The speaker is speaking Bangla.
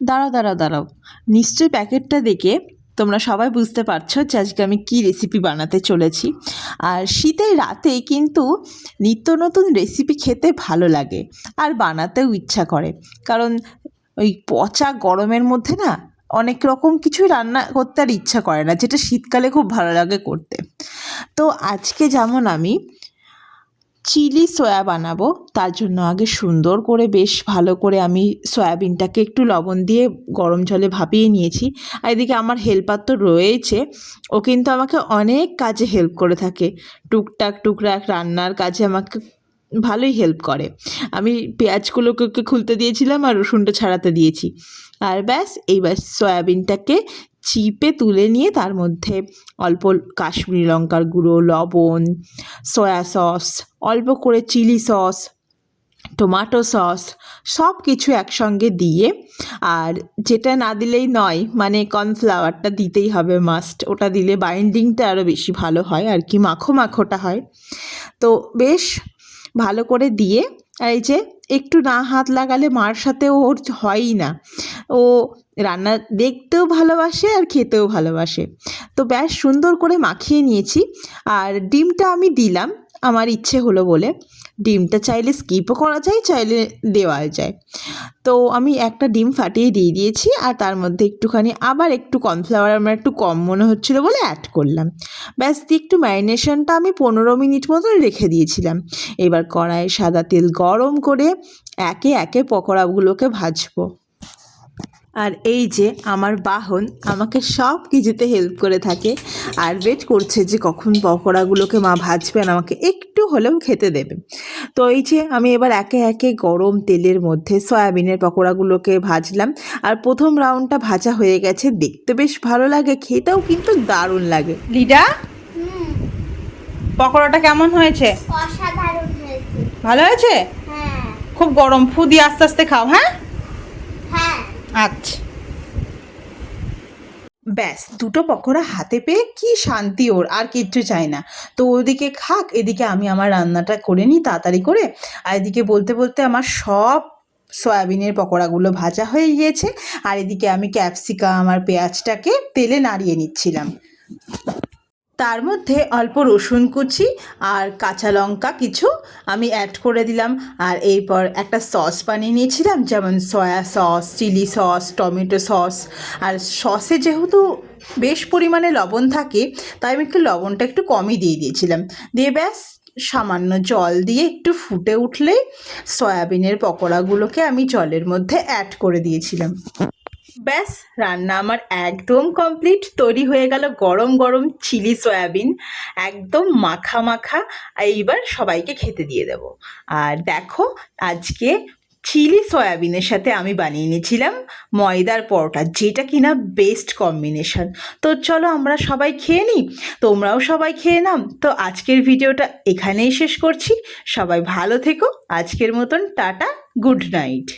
দাঁড়াও দাঁড়াও দাঁড়াও। নিশ্চয়ই প্যাকেটটা দেখে তোমরা সবাই বুঝতে পারছ যে আজকে আমি কী রেসিপি বানাতে চলেছি। আর শীতের রাতে কিন্তু নিত্য নতুন রেসিপি খেতে ভালো লাগে আর বানাতেও ইচ্ছা করে। কারণ ওই পচা গরমের মধ্যে না অনেক রকম কিছুই রান্না করতে আর ইচ্ছা করে না, যেটা শীতকালে খুব ভালো লাগে করতে। তো আজকে যেমন আমি চিলি সয়া বানাবো। তার জন্য আগে সুন্দর করে বেশ ভালো করে আমি সয়াবিনটাকে একটু লবণ দিয়ে গরম জলে ভাপিয়ে নিয়েছি। আর এদিকে আমার হেল্পার তো রয়েছে। ও কিন্তু আমাকে অনেক কাজে হেল্প করে থাকে। টুকটাক টুকরাক রান্নার কাজে আমাকে ভালোই হেল্প করে। আমি পেঁয়াজগুলোকে খুলতে দিয়েছিলাম আর রসুনটা ছাড়াতে দিয়েছি। আর ব্যাস, এইবার সয়াবিনটাকে চিপে তুলে নিয়ে তার মধ্যে অল্প কাশ্মীরি লঙ্কার গুঁড়ো, লবণ সয়া সস অল্প করে চিলি সস টমেটো সস সব কিছু একসঙ্গে দিয়ে আর যেটা না দিলেই নয় মানে কর্নফ্লাওয়ারটা দিতেই হবে মাস্ট ওটা দিলে বাইন্ডিংটা আরও বেশি ভালো হয় আর কি মাখো মাখোটা হয়। তো বেশ ভালো করে দিয়ে এই যে একটু না হাত লাগালে মার সাথে ওর হয়ই না। ও রান্না দেখতেও ভালোবাসে আর খেতেও ভালোবাসে। তো ব্যাস সুন্দর করে মাখিয়ে নিয়েছি। আর ডিমটা আমি দিলাম, আমার ইচ্ছে হলো বলে। ডিমটা চাইলে স্কিপও করা যায়, চাইলে দেওয়া যায়। তো আমি একটা ডিম ফাটিয়ে দিয়ে দিয়েছি আর তার মধ্যে একটুখানি আবার একটু কর্নফ্লাওয়ার আমার একটু কম মনে হচ্ছিল বলে অ্যাড করলাম। ব্যাস দিয়ে একটু ম্যারিনেশনটা আমি পনেরো মিনিট মতন রেখে দিয়েছিলাম। এবার কড়াইয়ে সাদা তেল গরম করে একে একে পকোড়াগুলোকে ভাজবো। আর এই যে আমার বাহন আমাকে সব কিছুতে হেল্প করে থাকে। আর ওয়েট করছে যে কখন পকোড়াগুলোকে মা ভাজবেন আমাকে একটু হলেও খেতে দেবে। তো এই যে আমি এবার একে একে গরম তেলের মধ্যে সয়াবিনের পকোড়াগুলোকে ভাজলাম। আর প্রথম রাউন্ডটা ভাজা হয়ে গেছে। দেখতে বেশ ভালো লাগে খেতেও কিন্তু দারুণ লাগে। লিডা? পকোড়াটা কেমন হয়েছে? অসাধারণ হয়েছে। ভালো হয়েছে? হ্যাঁ খুব গরম। ফু দিয়ে আস্তে আস্তে খাও হ্যাঁ? হ্যাঁ। আচ্ছা। ব্যাস দুটো পকোড়া হাতে পেয়ে কি শান্তি ওর আর কিচ্ছু চাই না। তো ওদিকে খাক এদিকে আমি আমার রান্নাটা করে নিই তাড়াতাড়ি করে। আর এদিকে বলতে বলতে আমার সব সয়াবিনের পকোড়াগুলো ভাজা হয়ে গিয়েছে। আর এদিকে আমি ক্যাপসিকাম আর পেঁয়াজটাকে তেলে নাড়িয়ে নিচ্ছিলাম। তার মধ্যে অল্প রসুন কুচি আর কাঁচা লঙ্কা কিছু আমি অ্যাড করে দিলাম। আর এরপর একটা সস বানিয়ে নিয়েছিলাম, যেমন soya sauce chilli sauce tomato sauce আর সসে যেহেতু বেশ পরিমাণে লবণ থাকে, তাই আমি একটু লবণটা একটু কমই দিয়ে দিয়েছিলাম। দিয়ে ব্যাস, সামান্য জল দিয়ে একটু ফুটে উঠলেই সয়াবিনের পকোড়াগুলোকে আমি জলের মধ্যে অ্যাড করে দিয়েছিলাম। ব্যাস, রান্না আমার একদম কমপ্লিট তৈরি হয়ে গেল গরম গরম চিলি সয়াবিন, একদম মাখা মাখা। এইবার সবাইকে খেতে দিয়ে দেব। আর দেখো, আজকে চিলি সয়াবিনের সাথে আমি বানিয়ে নিয়েছিলাম ময়দার পরোটা, যেটা কিনা বেস্ট কম্বিনেশন তো চলো আমরা সবাই খেয়ে নিই, তোমরাও সবাই খেয়ে নাম তো আজকের ভিডিওটা এখানেই শেষ করছি। সবাই ভালো থেকো। আজকের মতন টাটা গুড নাইট